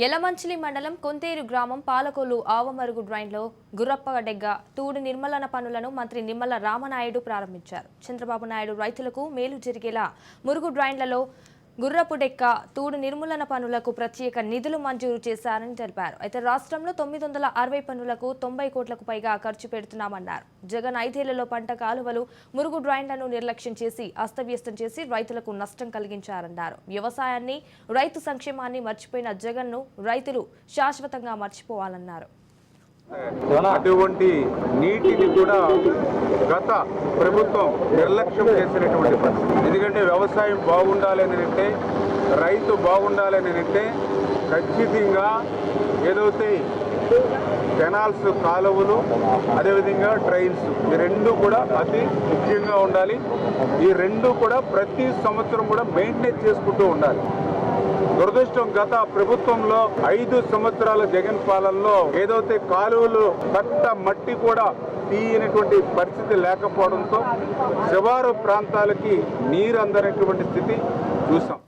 యలమంచిలి మండలం కొంతేరు గ్రామం పాలకొల్లు ఆవమరుగు డ్రైన్లో గుర్రప్పడెగ్గ తూడు నిర్మలన పనులను మంత్రి నిమ్మల రామనాయుడు ప్రారంభించారు. చంద్రబాబు నాయుడు రైతులకు మేలు జరిగేలా మురుగు డ్రైన్లలో గుర్రపుడెక్క తూడు నిర్మూలన పనులకు ప్రత్యేక నిధులు మంజూరు చేశారని తెలిపారు. అయితే రాష్ట్రంలో తొమ్మిది వందల అరవై పనులకు తొంభై కోట్లకు పైగా ఖర్చు పెడుతున్నామన్నారు. జగన్ ఐదేళ్ళలో పంట కాలువలు మురుగు డ్రైన్లను నిర్లక్ష్యం చేసి అస్తవ్యస్తం చేసి రైతులకు నష్టం కలిగించారన్నారు. వ్యవసాయాన్ని రైతు సంక్షేమాన్ని మర్చిపోయిన జగన్ను రైతులు శాశ్వతంగా మర్చిపోవాలన్నారు. అటువంటి నీటిని కూడా గత ప్రభుత్వం నిర్లక్ష్యం చేసినటువంటి పరిస్థితి. ఎందుకంటే వ్యవసాయం బాగుండాలని అంటే రైతు బాగుండాలని అంటే ఖచ్చితంగా ఏదైతే కెనాల్స్ కాలువలు అదేవిధంగా ట్రైన్స్ ఈ రెండు కూడా అతి ముఖ్యంగా ఉండాలి. ఈ రెండు కూడా ప్రతి సంవత్సరం కూడా మెయింటైన్ చేసుకుంటూ ఉండాలి. దురదృష్టం గత ప్రభుత్వంలో ఐదు సంవత్సరాల జగన్ పాలనలో ఏదైతే కాలువలు కట్ట మట్టి కూడా తీయనటువంటి పరిస్థితి లేకపోవడంతో శివారు ప్రాంతాలకి నీరు అందనటువంటి స్థితి చూసాం.